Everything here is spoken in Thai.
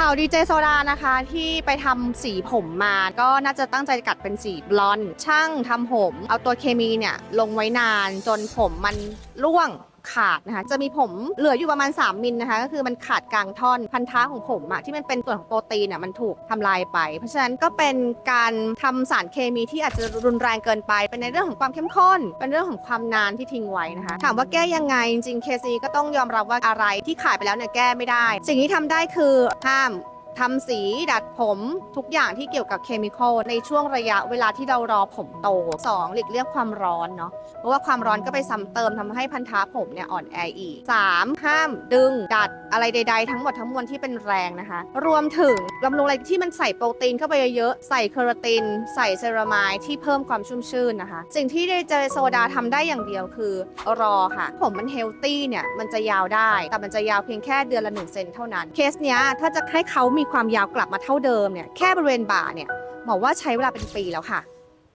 ข่าวดีเจโซดานะคะที่ไปทำสีผมมา ก็น่าจะตั้งใจกัดเป็นสีบลอนด์ช่างทำผม เอาตัวเคมีเนี่ยลงไว้นานจนผมมันร่วง ขาดนะคะจะมีผมเหลืออยู่ประมาณ 3 มิลนะคะก็คือมันขาดกลางท่อนพันธะของผมอะที่มันเป็นส่วนของโปรตีนอะมันถูกทำลายไป เพราะฉะนั้นก็เป็นการทำสารเคมีที่อาจจะรุนแรงเกินไป เป็นในเรื่องของความเข้มข้น เป็นเรื่องของความนานที่ทิ้งไว้นะคะถามว่าแก้ยังไงจริงๆเคซีก็ต้องยอมรับว่าอะไรที่ขายไปแล้วเนี่ยแก้ไม่ได้ สิ่งที่ทำได้คือห้าม ทำสีดัดผมทุกอย่างที่เกี่ยวกับเคมีคอลในช่วงระยะเวลาที่เรารอผมโต 2. หลีกเลี่ยงความร้อนเนาะเพราะว่าความร้อนก็ไปซ้ำเติมทำให้พันธะผมเนี่ยอ่อนแออีก 3. ห้ามดึง ดัดอะไรใด ๆ ทั้งหมดทั้งมวลที่เป็นแรงนะคะ รวมถึงบำรุงอะไรที่มันใส่โปรตีนเข้าไปเยอะๆใส่เคอราติน ใส่เซรามายที่เพิ่มความชุ่มชื่นนะคะ สิ่งที่เจโซดาทำได้อย่างเดียวคือรอค่ะ ผมมันเฮลตี้เนี่ยมันจะยาวได้ แต่มันจะยาวเพียงแค่เดือนละ1เซนเท่านั้นเคสเนี้ยถ้าจะให้เขามีความยาวกลับมาเท่าเดิมเนี่ยแค่บริเวณบ่าเนี่ยบอกว่าใช้เวลาเป็นปีแล้วค่ะ